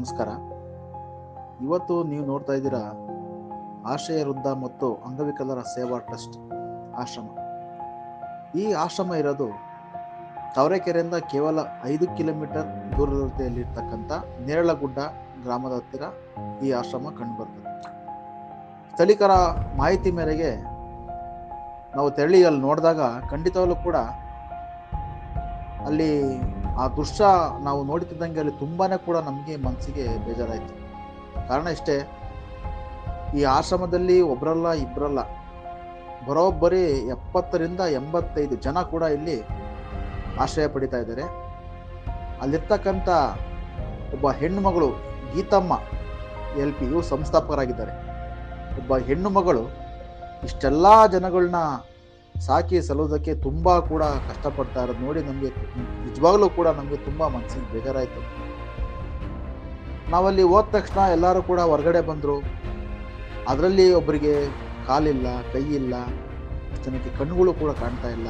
ನಮಸ್ಕಾರ. ಇವತ್ತು ನೀವು ನೋಡ್ತಾ ಇದ್ದೀರಾ ಆಶ್ರಯ ವೃದ್ಧ ಮತ್ತು ಅಂಗವಿಕಲರ ಸೇವಾ ಟ್ರಸ್ಟ್ ಆಶ್ರಮ. ಈ ಆಶ್ರಮ ಇರೋದು ತವರೆಕೆರೆಯಿಂದ ಕೇವಲ ಐದು ಕಿಲೋಮೀಟರ್ ದೂರದಲ್ಲಿರ್ತಕ್ಕಂಥ ನೇರಳಗುಡ್ಡ ಗ್ರಾಮದ ಹತ್ತಿರ ಈ ಆಶ್ರಮ ಕಂಡುಬರ್ತದೆ. ಸ್ಥಳೀಕರ ಮಾಹಿತಿ ಮೇರೆಗೆ ನಾವು ತೆರಳಿ ಅಲ್ಲಿ ನೋಡಿದಾಗ ಖಂಡಿತವಾಗ್ಲೂ ಕೂಡ ಅಲ್ಲಿ ಆ ದೃಶ್ಯ ನಾವು ನೋಡ್ತಿದ್ದಂಗೆ ಅಲ್ಲಿ ತುಂಬಾನೇ ಕೂಡ ನಮಗೆ ಮನಸ್ಸಿಗೆ ಬೇಜಾರಾಯಿತು. ಕಾರಣ ಇಷ್ಟೇ, ಈ ಆಶ್ರಮದಲ್ಲಿ ಒಬ್ಬರಲ್ಲ ಇಬ್ಬರಲ್ಲ ಬರೋಬ್ಬರಿ ಎಪ್ಪತ್ತರಿಂದ ಎಂಬತ್ತೈದು ಜನ ಕೂಡ ಇಲ್ಲಿ ಆಶ್ರಯ ಪಡಿತಾ ಇದ್ದಾರೆ. ಅಲ್ಲಿರ್ತಕ್ಕಂಥ ಒಬ್ಬ ಹೆಣ್ಣು ಮಗಳು ಗೀತಮ್ಮ ಎಲ್ ಪಿ ಯು ಸಂಸ್ಥಾಪಕರಾಗಿದ್ದಾರೆ. ಒಬ್ಬ ಹೆಣ್ಣು ಮಗಳು ಇಷ್ಟೆಲ್ಲ ಜನಗಳನ್ನ ಸಾಕಿ ಸಲ್ಲೋದಕ್ಕೆ ತುಂಬ ಕೂಡ ಕಷ್ಟಪಡ್ತಾ ಇರೋದು. ನೋಡಿ ನಮಗೆ ನಿಜವಾಗ್ಲೂ ಕೂಡ ನಮಗೆ ತುಂಬ ಮನಸ್ಸಿಗೆ ಬೇಜಾರಾಯಿತು. ನಾವಲ್ಲಿ ಹೋದ ತಕ್ಷಣ ಎಲ್ಲರೂ ಕೂಡ ಹೊರಗಡೆ ಬಂದರು. ಅದರಲ್ಲಿ ಒಬ್ಬರಿಗೆ ಕಾಲಿಲ್ಲ ಕೈ ಇಲ್ಲ ಜನಕ್ಕೆ ಕಣ್ಣುಗಳು ಕೂಡ ಕಾಣ್ತಾ ಇಲ್ಲ.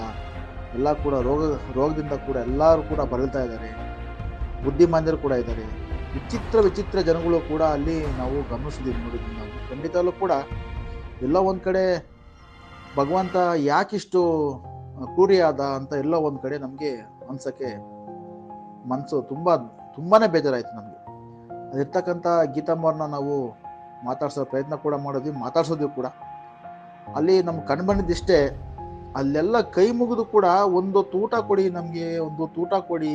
ಎಲ್ಲ ಕೂಡ ರೋಗ, ರೋಗದಿಂದ ಕೂಡ ಎಲ್ಲರೂ ಕೂಡ ಬರಳ್ತಾ ಇದ್ದಾರೆ. ಬುದ್ಧಿಮಾಂದ್ಯರು ಕೂಡ ಇದ್ದಾರೆ. ವಿಚಿತ್ರ ವಿಚಿತ್ರ ಜನಗಳು ಕೂಡ ಅಲ್ಲಿ ನಾವು ಗಮನಿಸಿದ್ದೀವಿ ನೋಡಿದ್ವಿ ನಾವು ಖಂಡಿತಲ್ಲೂ ಕೂಡ ಎಲ್ಲ ಒಂದು ಕಡೆ ಭಗವಂತ ಯಾಕಿಷ್ಟು ಕ್ರೂರಿ ಆದ ಅಂತ ಎಲ್ಲ ಒಂದು ಕಡೆ ನಮಗೆ ಮನ್ಸಕ್ಕೆ ಮನಸ್ಸು ತುಂಬ, ತುಂಬಾನೇ ಬೇಜಾರಾಯ್ತು ನಮಗೆ. ಅದಿರ್ತಕ್ಕಂಥ ಗೀತಮ್ಮವ್ರನ್ನ ನಾವು ಮಾತಾಡ್ಸೋ ಪ್ರಯತ್ನ ಕೂಡ ಮಾಡಿದ್ವಿ, ಮಾತಾಡ್ಸೋದ್ವಿ ಕೂಡ. ಅಲ್ಲಿ ನಮ್ಮ ಕಂಡು ಬಂದಿದ್ದಿಷ್ಟೇ ಅಲ್ಲೆಲ್ಲ ಕೈ ಮುಗಿದು ಕೂಡ ಒಂದು ತೂಟ ಕೊಡಿ ನಮಗೆ, ಒಂದು ತೂಟ ಕೊಡಿ,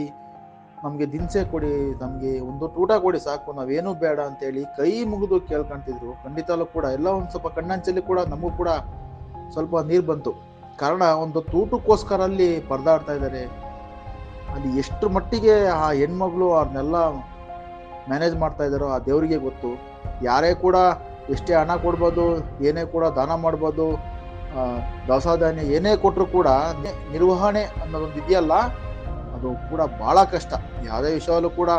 ನಮಗೆ ದಿನಸೆ ಕೊಡಿ, ನಮಗೆ ಒಂದು ತೂಟ ಕೊಡಿ ಸಾಕು, ನಾವೇನು ಬೇಡ ಅಂತೇಳಿ ಕೈ ಮುಗಿದು ಕೇಳ್ಕೊಂತಿದ್ರು. ಖಂಡಿತಲ್ಲೂ ಕೂಡ ಎಲ್ಲ ಒಂದು ಸ್ವಲ್ಪ ಕಣ್ಣಂಚಲ್ಲಿ ಕೂಡ ನಮಗೂ ಕೂಡ ಸ್ವಲ್ಪ ನೀರು ಬಂತು. ಕಾರಣ ಒಂದು ತೂಟಕ್ಕೋಸ್ಕರ ಅಲ್ಲಿ ಪರದಾಡ್ತಾ ಇದ್ದಾರೆ. ಅಲ್ಲಿ ಎಷ್ಟು ಮಟ್ಟಿಗೆ ಆ ಹೆಣ್ಮಗಳು ಅವ್ರನ್ನೆಲ್ಲ ಮ್ಯಾನೇಜ್ ಮಾಡ್ತಾ ಇದ್ದಾರೋ ಆ ದೇವರಿಗೆ ಗೊತ್ತು. ಯಾರೇ ಕೂಡ ಎಷ್ಟೇ ಹಣ ಕೊಡ್ಬೋದು, ಏನೇ ಕೂಡ ದಾನ ಮಾಡ್ಬೋದು ದವಸ ಧಾನ್ಯ ಏನೇ ಕೊಟ್ಟರು ಕೂಡ ನಿರ್ವಹಣೆ ಅನ್ನೋದೊಂದು ಇದೆಯಲ್ಲ, ಅದು ಕೂಡ ಭಾಳ ಕಷ್ಟ. ಯಾವುದೇ ವಿಷಯವಲ್ಲೂ ಕೂಡ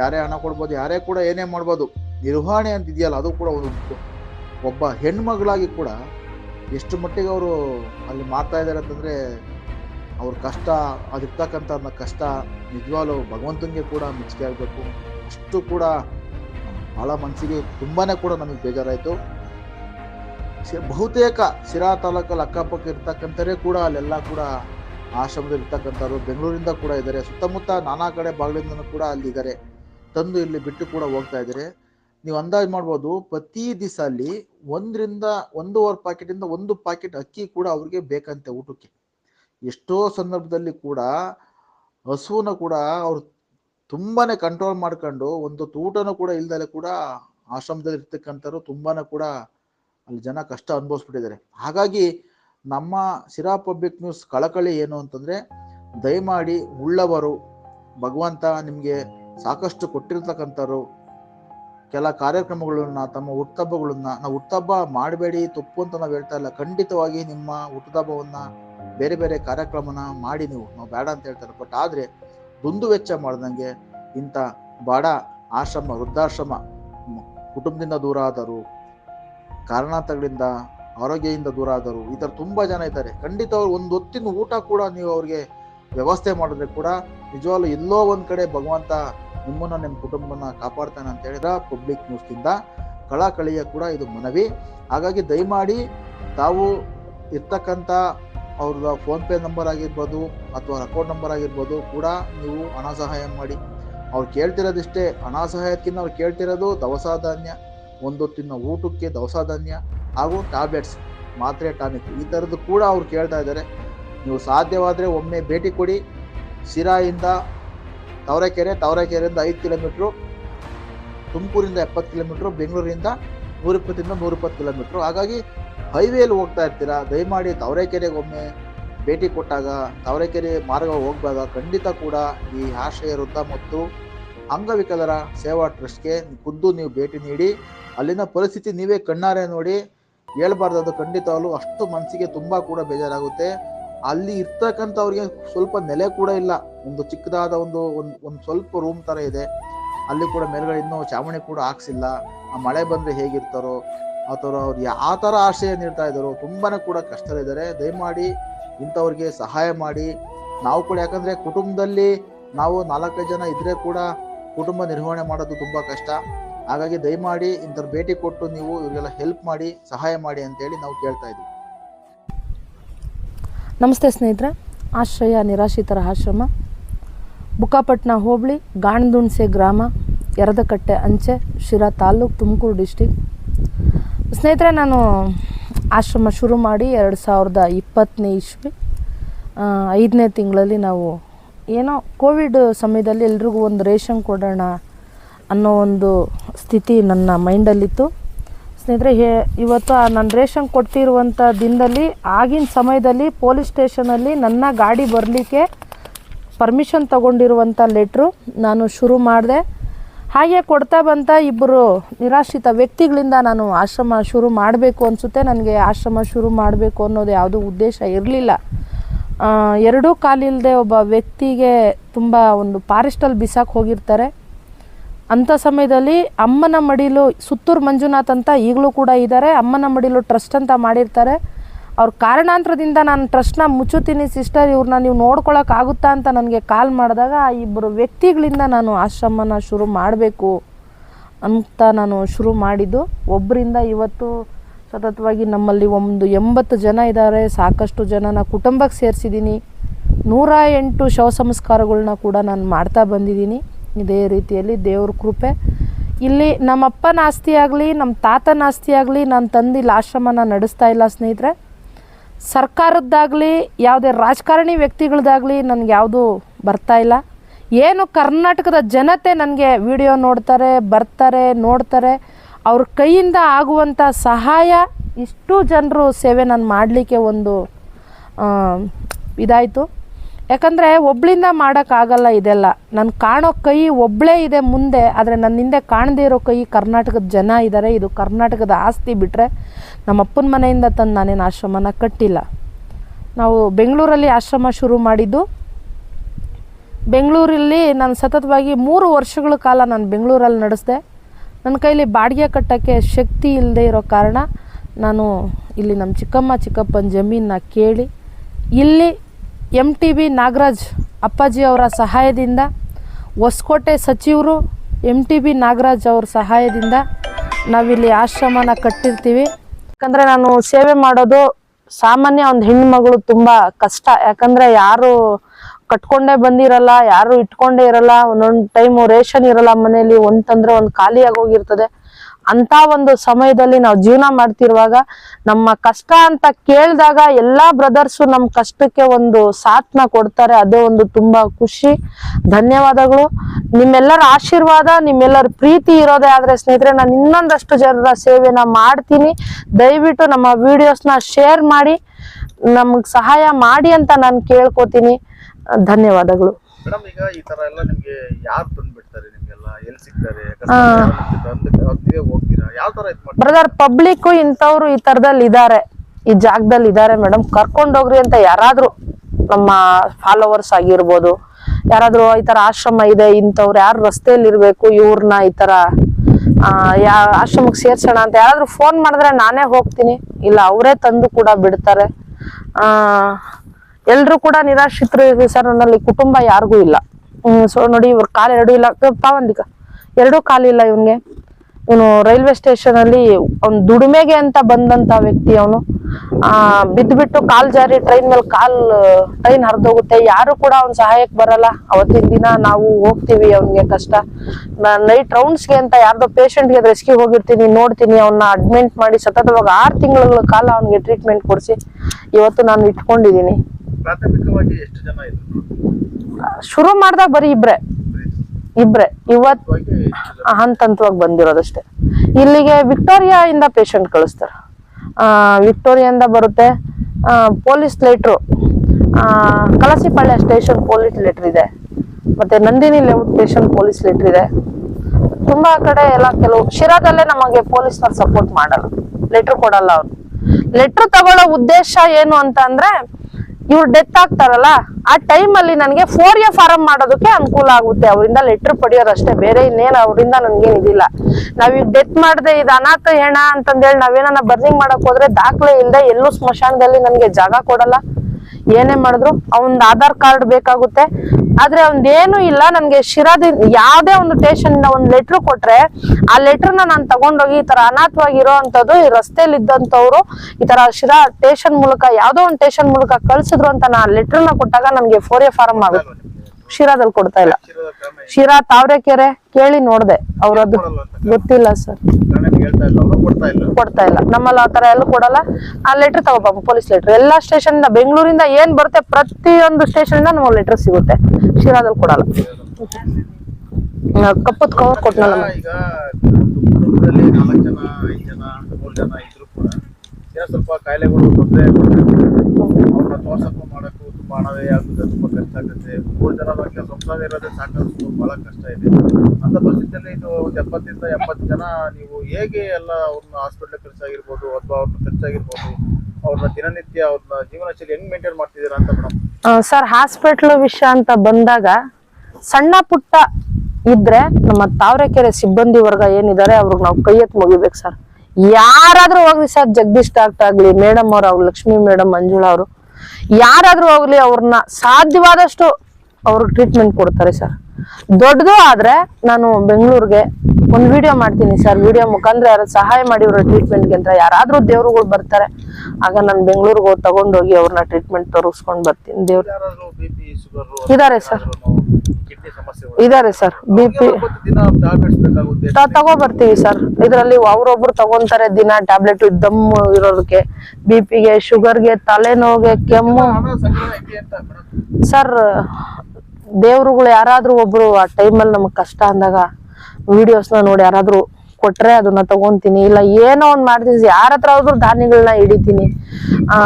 ಯಾರೇ ಹಣ ಕೊಡ್ಬೋದು, ಯಾರೇ ಕೂಡ ಏನೇ ಮಾಡ್ಬೋದು, ನಿರ್ವಹಣೆ ಅಂತ ಇದೆಯಲ್ಲ, ಅದು ಕೂಡ ಒಂದು ಒಬ್ಬ ಹೆಣ್ಮಗಳಾಗಿ ಕೂಡ ಎಷ್ಟು ಮಟ್ಟಿಗೆ ಅವರು ಅಲ್ಲಿ ಮಾಡ್ತಾ ಇದ್ದಾರೆ ಅಂತಂದರೆ, ಅವ್ರ ಕಷ್ಟ ಅದಿರ್ತಕ್ಕಂಥ ಕಷ್ಟ ನಿಜವಾಗ್ಲೂ ಭಗವಂತನಿಗೆ ಕೂಡ ಮೆಚ್ಚುಗೆ ಆಗಬೇಕು. ಅಷ್ಟು ಕೂಡ ಭಾಳ ಮನಸ್ಸಿಗೆ ತುಂಬಾ ಕೂಡ ನಮಗೆ ಬೇಜಾರಾಯಿತು. ಬಹುತೇಕ ಶಿರಾ ತಾಲೂಕಲ್ಲಿ ಅಕ್ಕಪಕ್ಕ ಇರ್ತಕ್ಕಂಥವರೇ ಕೂಡ ಅಲ್ಲೆಲ್ಲ ಕೂಡ ಆಶ್ರಮದಲ್ಲಿ ಇರ್ತಕ್ಕಂಥವ್ರು ಬೆಂಗಳೂರಿಂದ ಕೂಡ ಇದ್ದಾರೆ. ಸುತ್ತಮುತ್ತ ನಾನಾ ಕಡೆ ಬಾಗಿಲಿಂದನೂ ಕೂಡ ಅಲ್ಲಿದ್ದಾರೆ ತಂದು ಇಲ್ಲಿ ಬಿಟ್ಟು ಕೂಡ ಹೋಗ್ತಾ ಇದ್ದಾರೆ. ನೀವು ಅಂದಾಜು ಮಾಡ್ಬೋದು ಪ್ರತಿ ದಿವಸ ಅಲ್ಲಿ ಒಂದರಿಂದ ಒಂದೂವರೆ ಪ್ಯಾಕೆಟಿಂದ ಒಂದು ಪ್ಯಾಕೆಟ್ ಅಕ್ಕಿ ಕೂಡ ಅವ್ರಿಗೆ ಬೇಕಂತೆ ಊಟಕ್ಕೆ. ಎಷ್ಟೋ ಸಂದರ್ಭದಲ್ಲಿ ಕೂಡ ಹಸುವನ್ನ ಕೂಡ ಅವ್ರು ತುಂಬಾನೇ ಕಂಟ್ರೋಲ್ ಮಾಡ್ಕೊಂಡು ಒಂದು ಊಟನೂ ಕೂಡ ಇಲ್ದಲೆ ಕೂಡ ಆಶ್ರಮದಲ್ಲಿ ಇರ್ತಕ್ಕಂಥವ್ರು ತುಂಬಾನೇ ಕೂಡ ಅಲ್ಲಿ ಜನ ಕಷ್ಟ ಅನುಭವಿಸ್ಬಿಟ್ಟಿದ್ದಾರೆ. ಹಾಗಾಗಿ ನಮ್ಮ ಸಿರಾ ಪಬ್ಲಿಕ್ ನ್ಯೂಸ್ ಕಳಕಳಿ ಏನು ಅಂತಂದ್ರೆ ದಯಮಾಡಿ ಉಳ್ಳವರು ಭಗವಂತ ನಿಮಗೆ ಸಾಕಷ್ಟು ಕೊಟ್ಟಿರ್ತಕ್ಕಂಥವ್ರು ಕೆಲ ಕಾರ್ಯಕ್ರಮಗಳನ್ನ, ತಮ್ಮ ಹುಟ್ಟುಹಬ್ಬಗಳನ್ನ ನಾವು ಹುಟ್ಟುಹಬ್ಬ ಮಾಡಬೇಡಿ, ತಪ್ಪು ಅಂತ ನಾವು ಹೇಳ್ತಾ ಇಲ್ಲ. ಖಂಡಿತವಾಗಿ ನಿಮ್ಮ ಹುಟ್ಟುಹಬ್ಬವನ್ನ ಬೇರೆ ಬೇರೆ ಕಾರ್ಯಕ್ರಮನ ಮಾಡಿ ನೀವು. ನಾವು ಬೇಡ ಅಂತ ಹೇಳ್ತಾರೆ. ಬಟ್ ಆದರೆ ದುಂದು ವೆಚ್ಚ ಮಾಡ್ದಂಗೆ ಇಂಥ ಬಾಡ ಆಶ್ರಮ, ವೃದ್ಧಾಶ್ರಮ ಕುಟುಂಬದಿಂದ ದೂರ ಆದರು ಕಾರಣಾಂತರಗಳಿಂದ ಆರೋಗ್ಯದಿಂದ ದೂರ ಆದರು ಈ ಥರ ತುಂಬ ಜನ ಇದ್ದಾರೆ. ಖಂಡಿತ ಅವ್ರು ಒಂದು ಹೊತ್ತಿನ ಊಟ ಕೂಡ ನೀವು ಅವ್ರಿಗೆ ವ್ಯವಸ್ಥೆ ಮಾಡಿದ್ರೆ ಕೂಡ ನಿಜವಾಗ್ಲೂ ಎಲ್ಲೋ ಒಂದು ಕಡೆ ಭಗವಂತ ನಿಮ್ಮನ್ನ ನಿಮ್ಮ ಕುಟುಂಬನ ಕಾಪಾಡ್ತಾನೆ ಅಂತ ಹೇಳಿದ್ರೆ ಪಬ್ಲಿಕ್ ನ್ಯೂಸ್ನಿಂದ ಕಳಕಳಿಯ ಕೂಡ ಇದು ಮನವಿ. ಹಾಗಾಗಿ ದಯಮಾಡಿ ತಾವು ಇರ್ತಕ್ಕಂಥ ಅವ್ರದ್ದು ಫೋನ್ ಪೇ ನಂಬರ್ ಆಗಿರ್ಬೋದು ಅಥವಾ ಅಕೌಂಟ್ ನಂಬರ್ ಆಗಿರ್ಬೋದು ಕೂಡ ನೀವು ಹಣ ಸಹಾಯ ಮಾಡಿ. ಅವ್ರು ಕೇಳ್ತಿರೋದಿಷ್ಟೇ, ಹಣ ಸಹಾಯಕ್ಕಿಂತ ಅವ್ರು ಕೇಳ್ತಿರೋದು ದವಸ ಧಾನ್ಯ. ಒಂದು ತಿನ್ನೋ ಊಟಕ್ಕೆ ದವಸ ಧಾನ್ಯ ಹಾಗೂ ಟ್ಯಾಬ್ಲೆಟ್ಸ್ ಮಾತ್ರೆ ಟಾನಿಕ್ ಈ ಥರದ್ದು ಕೂಡ ಅವ್ರು ಕೇಳ್ತಾ ಇದ್ದಾರೆ. ನೀವು ಸಾಧ್ಯವಾದರೆ ಒಮ್ಮೆ ಭೇಟಿ ಕೊಡಿ. ಶಿರಾಯಿಂದ ತವರೆಕೆರೆ ತಾವರೆಕೆರೆಯಿಂದ ಐದು ಕಿಲೋಮೀಟ್ರು ತುಮಕೂರಿಂದ ಎಪ್ಪತ್ತು ಕಿಲೋಮೀಟ್ರು ಬೆಂಗಳೂರಿಂದ ನೂರಿಪ್ಪತ್ತಿಂದ ನೂರಿಪ್ಪತ್ತು ಕಿಲೋಮೀಟ್ರು ಹಾಗಾಗಿ ಹೈವೇಲಿ ಹೋಗ್ತಾ ಇರ್ತೀರಾ, ದಯಮಾಡಿ ತವರೆಕೆರೆಗೆ ಒಮ್ಮೆ ಭೇಟಿ ಕೊಟ್ಟಾಗ ತಾವರೆಕೆರೆ ಮಾರ್ಗ ಹೋಗುವಾಗ ಖಂಡಿತ ಕೂಡ ಈ ಆಶ್ರಯ ವೃದ್ಧ ಮತ್ತು ಅಂಗವಿಕಲರ ಸೇವಾ ಟ್ರಸ್ಟ್ಗೆ ಖುದ್ದು ನೀವು ಭೇಟಿ ನೀಡಿ, ಅಲ್ಲಿನ ಪರಿಸ್ಥಿತಿ ನೀವೇ ಕಣ್ಣಾರೆ ನೋಡಿ ಹೇಳ್ಬಾರ್ದು. ಖಂಡಿತವಾಗ್ಲೂ ಅಷ್ಟು ಮನಸ್ಸಿಗೆ ತುಂಬ ಕೂಡ ಬೇಜಾರಾಗುತ್ತೆ. ಅಲ್ಲಿ ಇರ್ತಕ್ಕಂಥವ್ರಿಗೆ ಸ್ವಲ್ಪ ನೆಲೆ ಕೂಡ ಇಲ್ಲ. ಒಂದು ಚಿಕ್ಕದಾದ ಒಂದು ಒಂದು ಒಂದು ಸ್ವಲ್ಪ ರೂಮ್ ಥರ ಇದೆ. ಅಲ್ಲಿ ಕೂಡ ಮೇಲ್ಗಡೆ ಇನ್ನೂ ಚಾವಣಿ ಕೂಡ ಹಾಕ್ಸಿಲ್ಲ. ಆ ಮಳೆ ಬಂದರೆ ಹೇಗಿರ್ತಾರೋ, ಆ ಥರ ಅವ್ರು ಯಾವ ಥರ ಆಶ್ರಯ ನೀಡ್ತಾ ಇದ್ದಾರೋ. ತುಂಬಾ ಕೂಡ ಕಷ್ಟದಲ್ಲಿದ್ದಾರೆ. ದಯಮಾಡಿ ಇಂಥವ್ರಿಗೆ ಸಹಾಯ ಮಾಡಿ. ನಾವು ಕೂಡ ಯಾಕಂದರೆ ಕುಟುಂಬದಲ್ಲಿ ನಾವು ನಾಲ್ಕೈದು ಜನ ಇದ್ದರೆ ಕೂಡ ಕುಟುಂಬ ನಿರ್ವಹಣೆ ಮಾಡೋದು ತುಂಬ ಕಷ್ಟ. ಹಾಗಾಗಿ ದಯಮಾಡಿ ಇಂಥವ್ರು ಭೇಟಿ ಕೊಟ್ಟು ನೀವು ಇವರಿಗೆಲ್ಲ ಹೆಲ್ಪ್ ಮಾಡಿ, ಸಹಾಯ ಮಾಡಿ ಅಂತೇಳಿ ನಾವು ಕೇಳ್ತಾ ಇದ್ದೀವಿ. ನಮಸ್ತೆ ಸ್ನೇಹಿತರೆ. ಆಶ್ರಯ ನಿರಾಶ್ರಿತರ ಆಶ್ರಮ. ಬುಕ್ಕಾಪಟ್ನ ಹೋಬಳಿ, ಗಾಣದುಣ್ಸೆ ಗ್ರಾಮ ಎರದಕಟ್ಟೆ ಅಂಚೆ, ಶಿರಾ ತಾಲೂಕು, ತುಮಕೂರು ಡಿಸ್ಟಿಕ್. ಸ್ನೇಹಿತರೆ, ನಾನು ಆಶ್ರಮ ಶುರು ಮಾಡಿ ಎರಡು ಸಾವಿರದ ಇಪ್ಪತ್ತನೇ ಇಸ್ವಿ ಐದನೇ ತಿಂಗಳಲ್ಲಿ ನಾವು ಏನೋ ಕೋವಿಡ್ ಸಮಯದಲ್ಲಿ ಎಲ್ರಿಗೂ ಒಂದು ರೇಷನ್ ಕೊಡೋಣ ಅನ್ನೋ ಒಂದು ಸ್ಥಿತಿ ನನ್ನ ಮೈಂಡಲ್ಲಿತ್ತು. ಸ್ನೇಹಿತರೆ, ಹೇ, ಇವತ್ತು ನಾನು ರೇಷನ್ ಕೊಡ್ತಿರುವಂಥ ದಿನದಲ್ಲಿ, ಆಗಿನ ಸಮಯದಲ್ಲಿ ಪೊಲೀಸ್ ಸ್ಟೇಷನಲ್ಲಿ ನನ್ನ ಗಾಡಿ ಬರಲಿಕ್ಕೆ ಪರ್ಮಿಷನ್ ತಗೊಂಡಿರುವಂಥ ಲೆಟ್ರು ನಾನು ಶುರು ಮಾಡಿದೆ. ಹಾಗೆ ಕೊಡ್ತಾ ಬಂತ ಇಬ್ಬರು ನಿರಾಶ್ರಿತ ವ್ಯಕ್ತಿಗಳಿಂದ ನಾನು ಆಶ್ರಮ ಶುರು ಮಾಡಬೇಕು ಅನಿಸುತ್ತೆ. ನನಗೆ ಆಶ್ರಮ ಶುರು ಮಾಡಬೇಕು ಅನ್ನೋದು ಯಾವುದೂ ಉದ್ದೇಶ ಇರಲಿಲ್ಲ. ಎರಡೂ ಕಾಲಿಲ್ಲದೆ ಒಬ್ಬ ವ್ಯಕ್ತಿಗೆ ತುಂಬ ಒಂದು ಪಾರೆಸ್ಟಲ್ಲಿ ಬಿಸಾಕ್ ಹೋಗಿರ್ತಾರೆ. ಅಂಥ ಸಮಯದಲ್ಲಿ ಅಮ್ಮನ ಮಡಿಲು ಸುತ್ತೂರು ಮಂಜುನಾಥ್ ಅಂತ ಈಗಲೂ ಕೂಡ ಇದ್ದಾರೆ ಅಮ್ಮನ ಮಡಿಲು ಟ್ರಸ್ಟ್ ಅಂತ ಮಾಡಿರ್ತಾರೆ. ಅವ್ರ ಕಾರಣಾಂತರದಿಂದ ನಾನು ಟ್ರಸ್ಟ್ನ ಮುಚ್ಚುತ್ತೀನಿ ಸಿಸ್ಟರ್ ಇವ್ರನ್ನ ನೀವು ನೋಡ್ಕೊಳಕ್ಕಾಗುತ್ತಾ ಅಂತ ನನಗೆ ಕಾಲ್ ಮಾಡಿದಾಗ ಆ ಇಬ್ಬರು ವ್ಯಕ್ತಿಗಳಿಂದ ನಾನು ಆಶ್ರಮನ ಶುರು ಮಾಡಬೇಕು ಅಂತ ನಾನು ಶುರು ಮಾಡಿದ್ದು. ಒಬ್ಬರಿಂದ ಇವತ್ತು ಸತತವಾಗಿ ನಮ್ಮಲ್ಲಿ ಒಂದು ಎಂಬತ್ತು ಜನ ಇದ್ದಾರೆ ಸಾಕಷ್ಟು ಜನನ ಕುಟುಂಬಕ್ಕೆ ಸೇರಿಸಿದ್ದೀನಿ. ನೂರ ಎಂಟು ಶವ ಸಂಸ್ಕಾರಗಳನ್ನ ಕೂಡ ನಾನು ಮಾಡ್ತಾ ಬಂದಿದ್ದೀನಿ. ಇದೇ ರೀತಿಯಲ್ಲಿ ದೇವ್ರ ಕೃಪೆ. ಇಲ್ಲಿ ನಮ್ಮ ಅಪ್ಪನ ಆಸ್ತಿ ಆಗಲಿ, ನಮ್ಮ ತಾತನ ಆಸ್ತಿ ಆಗಲಿ ನಾನು ತಂದೆ ಇಲ್ಲಿ ಆಶ್ರಮನ ನಡೆಸ್ತಾ ಇಲ್ಲ ಸ್ನೇಹಿತರೆ. ಸರ್ಕಾರದ್ದಾಗಲಿ, ಯಾವುದೇ ರಾಜಕಾರಣಿ ವ್ಯಕ್ತಿಗಳದ್ದಾಗಲಿ ನನಗೆ ಯಾವುದು ಬರ್ತಾ ಇಲ್ಲ. ಏನು ಕರ್ನಾಟಕದ ಜನತೆ ನನಗೆ ವಿಡಿಯೋ ನೋಡ್ತಾರೆ, ಬರ್ತಾರೆ, ನೋಡ್ತಾರೆ. ಅವ್ರ ಕೈಯಿಂದ ಆಗುವಂಥ ಸಹಾಯ ಇಷ್ಟು ಜನರು ಸೇವೆ ನಾನು ಮಾಡಲಿಕ್ಕೆ ಒಂದು ಇದಾಯಿತು. ಯಾಕಂದರೆ ಒಬ್ಳಿಂದ ಮಾಡೋಕ್ಕಾಗಲ್ಲ ಇದೆಲ್ಲ. ನಾನು ಕಾಣೋ ಕೈ ಒಬ್ಬಳೇ ಇದೆ ಮುಂದೆ, ಆದರೆ ನನ್ನ ಹಿಂದೆ ಕಾಣದೇ ಇರೋ ಕೈ ಕರ್ನಾಟಕದ ಜನ ಇದ್ದಾರೆ ಇದು ಕರ್ನಾಟಕದ ಆಸ್ತಿ ಬಿಟ್ಟರೆ ನಮ್ಮ ಅಪ್ಪನ ಮನೆಯಿಂದ ತಂದು ನಾನೇನು ಆಶ್ರಮನ ಕಟ್ಟಿಲ್ಲ. ನಾವು ಬೆಂಗಳೂರಲ್ಲಿ ಆಶ್ರಮ ಶುರು ಮಾಡಿದ್ದು. ಬೆಂಗಳೂರಲ್ಲಿ ನಾನು ಸತತವಾಗಿ ಮೂರು ವರ್ಷಗಳ ಕಾಲ ನಾನು ಬೆಂಗಳೂರಲ್ಲಿ ನಡೆಸಿದೆ. ನನ್ನ ಕೈಲಿ ಬಾಡಿಗೆ ಕಟ್ಟೋಕ್ಕೆ ಶಕ್ತಿ ಇಲ್ಲದೆ ಇರೋ ಕಾರಣ ನಾನು ಇಲ್ಲಿ ನಮ್ಮ ಚಿಕ್ಕಮ್ಮ ಚಿಕ್ಕಪ್ಪನ ಜಮೀನನ್ನ ಕೇಳಿ, ಇಲ್ಲಿ ಎಂ ಟಿ ಬಿ ನಾಗರಾಜ್ ಅಪ್ಪಾಜಿ ಅವರ ಸಹಾಯದಿಂದ, ಹೊಸಕೋಟೆ ಸಚಿವರು ಎಂ ಟಿ ಬಿ ನಾಗರಾಜ್ ಅವ್ರ ಸಹಾಯದಿಂದ ನಾವಿಲ್ಲಿ ಆಶ್ರಮನ ಕಟ್ಟಿರ್ತೀವಿ. ಯಾಕಂದರೆ ನಾನು ಸೇವೆ ಮಾಡೋದು ಸಾಮಾನ್ಯ ಒಂದು ಹೆಣ್ಮಗಳು ತುಂಬ ಕಷ್ಟ. ಯಾಕಂದರೆ ಯಾರು ಕಟ್ಕೊಂಡೇ ಬಂದಿರಲ್ಲ, ಯಾರು ಇಟ್ಕೊಂಡೇ ಇರಲ್ಲ, ಒಂದೊಂದು ಟೈಮು ರೇಷನ್ ಇರಲ್ಲ ಮನೇಲಿ, ಒಂದು ತಂದರೆ ಒಂದು ಖಾಲಿಯಾಗಿ ಆಗೋಗಿರ್ತದೆ ಅಂತ ಒಂದು ಸಮಯದಲ್ಲಿ ನಾವು ಜೀವನ ಮಾಡ್ತಿರುವಾಗ ನಮ್ಮ ಕಷ್ಟ ಅಂತ ಕೇಳಿದಾಗ ಎಲ್ಲಾ ಬ್ರದರ್ಸು ನಮ್ಮ ಕಷ್ಟಕ್ಕೆ ಒಂದು ಸಾಥ್ನ ಕೊಡ್ತಾರೆ. ಅದೇ ಒಂದು ತುಂಬಾ ಖುಷಿ. ಧನ್ಯವಾದಗಳು. ನಿಮ್ಮೆಲ್ಲರ ಆಶೀರ್ವಾದ, ನಿಮ್ಮೆಲ್ಲರ ಪ್ರೀತಿ ಇರೋದೇ ಆದ್ರೆ ಸ್ನೇಹಿತರೆ, ನಾನು ಇನ್ನೊಂದಷ್ಟು ಜನರ ಸೇವೆನ ಮಾಡ್ತೀನಿ. ದಯವಿಟ್ಟು ನಮ್ಮ ವಿಡಿಯೋಸ್ನ ಶೇರ್ ಮಾಡಿ, ನಮ್ಗೆ ಸಹಾಯ ಮಾಡಿ ಅಂತ ನಾನು ಕೇಳ್ಕೊತೀನಿ. ಧನ್ಯವಾದಗಳು. ಮೇಡಮ್, ಈಗ ಈ ತರ ಎಲ್ಲ ನಿಮ್ಗೆ ಯಾರು ತಂದ್ಬಿಡ್ತಾರೆ ಎಲ್ಲಿ ಸಿಗ್ತಾರೆ? ಆ. ನೀವೇ ಹೋಗ್ತೀರಾ? ಯಾವ ತರ ಇದ್ ಮಾಡ್ತೀರಾ? ಬ್ರದರ್ ಪಬ್ಲಿಕ್ ಇಂಥವ್ರು ಈ ತರದಲ್ಲಿ ಇದಾರೆ. ಈ ಜಾಗದಲ್ಲಿ ಇದಾರೆ ಮೇಡಮ್. ಕರ್ಕೊಂಡೋಗ್ರಿ ಅಂತ ಯಾರಾದ್ರೂ ನಮ್ಮ ಫಾಲೋವರ್ಸ್ ಆಗಿರ್ಬೋದು ಯಾರಾದ್ರೂ ಈ ತರ ಆಶ್ರಮ ಇದೆ ಇಂಥವ್ರು ಯಾರು ರಸ್ತೆಯಲ್ಲಿ ಇರ್ಬೇಕು ಇವ್ರನ್ನ ಈ ತರ ಯಾ ಆಶ್ರಮಕ್ಕೆ ಸೇರ್ಸೋಣ ಅಂತ ಯಾರಾದ್ರೂ ಫೋನ್ ಮಾಡಿದ್ರೆ ನಾನೇ ಹೋಗ್ತೀನಿ. ಇಲ್ಲ ಅವರೇ ತಂದು ಕೂಡ ಬಿಡ್ತಾರೆ. ಆ ಎಲ್ರು ಕೂಡ ನಿರಾಶ್ರಿತರು ಸರ್ ನನ್ನಲ್ಲಿ ಕುಟುಂಬ ಯಾರಿಗೂ ಇಲ್ಲ. ಸೊ ನೋಡಿ ಇವ್ರ ಕಾಲು ಎರಡು ಇಲ್ಲ. ಪಾವಂದಿಕ ಎರಡೂ ಕಾಲಿಲ್ಲ ಇವನ್ಗೆ. ಇವನು ರೈಲ್ವೆ ಸ್ಟೇಷನ್ ಅಲ್ಲಿ ಅವ್ನ್ ದುಡಿಮೆಗೆ ಅಂತ ಬಂದಂತ ವ್ಯಕ್ತಿ ಅವನು. ಆ ಬಿದ್ದುಬಿಟ್ಟು ಕಾಲ್ ಜಾರಿ, ಟ್ರೈನ್ ಮೇಲೆ ಕಾಲ್, ಟ್ರೈನ್ ಹರಿದೋಗುತ್ತೆ. ಯಾರು ಕೂಡ ಅವ್ನ ಸಹಾಯಕ್ಕೆ ಬರಲ್ಲ. ಅವತ್ತಿನ ದಿನ ನಾವು ಹೋಗ್ತೀವಿ ಅವ್ನಿಗೆ ಕಷ್ಟ. ನೈಟ್ ರೌಂಡ್ಸ್ಗೆ ಅಂತ ಯಾರ್ದೋ ಪೇಷಂಟ್ಗೆ ರೆಸ್ಕ್ಯೂ ಹೋಗಿರ್ತೀನಿ, ನೋಡ್ತೀನಿ. ಅವನ್ನ ಅಡ್ಮಿಟ್ ಮಾಡಿ ಸತತವಾಗಿ ಆರು ತಿಂಗಳ ಕಾಲ ಅವನಿಗೆ ಟ್ರೀಟ್ಮೆಂಟ್ ಕೊಡಿಸಿ. ಇವತ್ತು ನಾನು ಇಟ್ಕೊಂಡಿದ್ದೀನಿ. ಪ್ರಾಥಮಿಕವಾಗಿ ಎಷ್ಟು ಜನ ಇದ್ರು? ಶುರು ಮಾಡ್ದಾಗ ಬರೀ ಇಬ್ರೆ. ಇಬ್ರೆ. ಇವತ್ ಹಂತಂತವಾಗಿ ಹಂತ ಹಂತವಾಗಿ ಬಂದಿರೋದಷ್ಟೇ. ಇಲ್ಲಿಗೆ ವಿಕ್ಟೋರಿಯಾ ಇಂದ ಪೇಷಂಟ್ ಕಳಿಸ್ತಾರೆ ವಿಕ್ಟೋರಿಯಿಂದ ಬರುತ್ತೆ. Police letter Kalasipalya station police letter ಇದೆ. ಮತ್ತೆ Nandini layout station police letter ಇದೆ. ತುಂಬಾ ಕಡೆ ಎಲ್ಲ ಕೆಲವು ಶಿರಾದಲ್ಲೇ ನಮಗೆ ಪೊಲೀಸ್ನವ್ರು ಸಪೋರ್ಟ್ ಮಾಡಲ್ಲ. ಲೆಟ್ರ್ ಕೊಡಲ್ಲ ಅವ್ರು. ಲೆಟ್ರ್ ತಗೊಳ್ಳೋ ಉದ್ದೇಶ ಏನು ಅಂತ ಅಂದ್ರೆ ಇವ್ರು ಡೆತ್ ಆಗ್ತಾರಲ್ಲ, ಆ ಟೈಮ್ ಅಲ್ಲಿ ನನಗೆ ಫೋರ್ ಎ ಫಾರಂ ಮಾಡೋದಕ್ಕೆ ಅನುಕೂಲ ಆಗುತ್ತೆ. ಅವರಿಂದ ಲೆಟರ್ ಪಡೆಯೋರಷ್ಟೇ, ಬೇರೆ ಇನ್ನೇನು ಅವರಿಂದ ನನ್ಗೇನ್ ಇದಿಲ್ಲ. ನಾವೀಗ ಡೆತ್ ಮಾಡದೆ ಇದು ಅನಾಥ ಹೆಣ ಅಂತಂದೇಳಿ ನಾವೇನ ಬರ್ನಿಂಗ್ ಮಾಡಕ್ ಹೋದ್ರೆ ದಾಖಲೆ ಇಲ್ಲದೆ ಎಲ್ಲೂ ಸ್ಮಶಾನದಲ್ಲಿ ನನ್ಗೆ ಜಾಗ ಕೊಡಲ್ಲ. ಏನೇ ಮಾಡಿದ್ರು ಅವನ್ ಆಧಾರ್ ಕಾರ್ಡ್ ಬೇಕಾಗುತ್ತೆ. ಆದ್ರೆ ಏನು ಇಲ್ಲ, ನನ್ಗೆ ಶಿರಾದ ಯಾವ್ದೇ ಒಂದು ಸ್ಟೇಷನ್ ಒಂದ್ ಲೆಟ್ರ್ ಕೊಟ್ರೆ ಆ ಲೆಟರ್ನ ನಾನು ತಗೊಂಡೋಗಿ ಈ ತರ ಅನಾಥವಾಗಿರೋ ಅಂತದ್ದು ಈ ರಸ್ತೆಯಲ್ಲಿ ಇದ್ದಂತವ್ರು ಈ ತರ ಶಿರಾ ಸ್ಟೇಷನ್ ಮೂಲಕ ಯಾವ್ದೋ ಒಂದು ಸ್ಟೇಷನ್ ಮೂಲಕ ಕಳ್ಸಿದ್ರು ಅಂತ ನಾ ನ ಕೊಟ್ಟಾಗ ನನ್ಗೆ ಫೋರ್ ಎ ಫಾರಂ ಆಗುತ್ತೆ. ಶಿರಾದಲ್ಲಿ ಕೊಡ್ತಾ ಇಲ್ಲ. ಶಿರಾ ತಾವ್ರೆಕೆರೆ ಕೇಳಿ ನೋಡ್ದೆ. ಅವ್ರದ್ದು ಗೊತ್ತಿಲ್ಲ ಸರ್. ಕೊಡ್ತಾ ಇಲ್ಲ. ನಮ್ಮಲ್ಲಿ ಆ ತರ ಎಲ್ಲೂ ಕೊಡಲ್ಲ. ಆ ಲೆಟರ್ ತಗೋಬಾಬು ಪೊಲೀಸ್ ಲೆಟರ್ ಎಲ್ಲಾ ಸ್ಟೇಷನ್ ಇಂದ ಬೆಂಗಳೂರಿಂದ ಏನ್ ಬರುತ್ತೆ ಪ್ರತಿಯೊಂದು ಸ್ಟೇಷನ್ ಇಂದ ನಮಗೆ ಲೆಟರ್ ಸಿಗುತ್ತೆ. ಶಿರಾದಲ್ಲಿ ಕೊಡಲ್ಲ. ಕಪ್ಪತ್ ಕವರ್ ಕೊಟ್ನಲ್ಲ. ಏನೋ ಸ್ವಲ್ಪ ಕಾಯಿಲೆಗಳು ತೊಂದರೆ ಅವ್ರನ್ನ ತೋರ್ಸಕ್ಕೂ ಮಾಡೋಕ್ಕೂ ತುಂಬ ಹಣವೇ ಆಗುತ್ತೆ, ತುಂಬಾ ಖರ್ಚಾಗುತ್ತೆ ಮೂರು ಜನ ಬಗ್ಗೆ ಸಂಸಾರ ಇರೋದೇ ಸಾಕಷ್ಟು ಭಾಳ ಕಷ್ಟ ಇದೆ. ಅಂತ ಪರಿಸ್ಥಿತಿಯಲ್ಲಿ ಇದು ಒಂದು ಎಪ್ಪತ್ತರಿಂದ ಎಪ್ಪತ್ತು ಜನ ನೀವು ಹೇಗೆ ಎಲ್ಲ ಅವ್ರನ್ನ ಹಾಸ್ಪಿಟ್ಲ್ ಖರ್ಚಾಗಿರ್ಬೋದು ಅಥವಾ ಅವ್ರನ್ನ ಖರ್ಚಾಗಿರ್ಬೋದು, ಅವ್ರನ್ನ ದಿನನಿತ್ಯ ಅವ್ರನ್ನ ಜೀವನ ಶೈಲಿ ಹೆಂಗ್ ಮೇಂಟೈನ್ ಮಾಡ್ತಿದ್ದೀರಾ ಅಂತ ಮೇಡಮ್? ಸರ್ ಹಾಸ್ಪಿಟ್ಲ್ ವಿಷಯ ಅಂತ ಬಂದಾಗ ಸಣ್ಣ ಪುಟ್ಟ ಇದ್ರೆ ನಮ್ಮ ತಾವರೆಕೆರೆ ಸಿಬ್ಬಂದಿ ವರ್ಗ ಏನಿದ್ದಾರೆ ಅವ್ರಿಗೆ ನಾವು ಕೈ ಎತ್ತಿ ಮುಗಿಬೇಕು ಸರ್. ಯಾರಾದ್ರೂ ಹೋಗ್ಲಿ ಸರ್, ಜಗದೀಶ್ ಡಾಕ್ಟರ್ ಆಗ್ಲಿ ಮೇಡಮ್ ಅವ್ರು ಅವ್ರು ಲಕ್ಷ್ಮಿ ಮೇಡಮ್, ಮಂಜುಳ ಅವರು, ಯಾರಾದ್ರೂ ಹೋಗ್ಲಿ ಅವ್ರನ್ನ ಸಾಧ್ಯವಾದಷ್ಟು ಅವ್ರಿಗೆ ಟ್ರೀಟ್ಮೆಂಟ್ ಕೊಡ್ತಾರೆ ಸರ್. ದೊಡ್ಡದು ಆದ್ರೆ ನಾನು ಬೆಂಗಳೂರಿಗೆ ಒಂದು ವಿಡಿಯೋ ಮಾಡ್ತೀನಿ ಸರ್. ವಿಡಿಯೋ ಮುಖಾಂತರ ಯಾರು ಸಹಾಯ ಮಾಡಿ ಅವ್ರ ಟ್ರೀಟ್ಮೆಂಟ್ಗೆ ಅಂತ ಯಾರಾದ್ರೂ ದೇವ್ರುಗಳು ಬರ್ತಾರೆ. ಆಗ ನಾನು ಬೆಂಗಳೂರಿಗೆ ಹೋಗಿ ತಗೊಂಡೋಗಿ ಅವ್ರನ್ನ ಟ್ರೀಟ್ಮೆಂಟ್ ತೋರಿಸ್ಕೊಂಡು ಬರ್ತೀನಿ. ದೇವ್ರು ಇದಾರೆ ಸರ್. ಇದಾರೆ ಸರ್. ಬಿ ಪಿ ತಗೋ ಬರ್ತೀವಿ ಸರ್. ಇದರಲ್ಲಿ ಅವ್ರೊಬ್ರು ತಗೊಂತಾರೆ ದಿನ ಟ್ಯಾಬ್ಲೆಟ್ ದಮ್ ಇರೋದಕ್ಕೆ. ಬಿ ಪಿಗೆ ಶುಗರ್ಗೆ ತಲೆನೋವಿಗೆ ಕೆಮ್ಮು. ಸರ್ ದೇವ್ರುಗಳು ಯಾರಾದ್ರೂ ಒಬ್ರು ಆ ಟೈಮಲ್ಲಿ ನಮಗ್ ಕಷ್ಟ ಅಂದಾಗ ವಿಡಿಯೋಸ್ನ ನೋಡಿ ಯಾರಾದ್ರೂ ಕೊಟ್ರೆ ಅದನ್ನ ತಗೊಂತೀನಿ. ಇಲ್ಲ ಏನೋ ಒಂದ್ ಮಾಡ್ತೀನಿ. ಯಾರ ಹತ್ರ ಹೋದ್ರು ಧಾನ್ಯಗಳನ್ನ ಹಿಡಿತೀನಿ. ಆ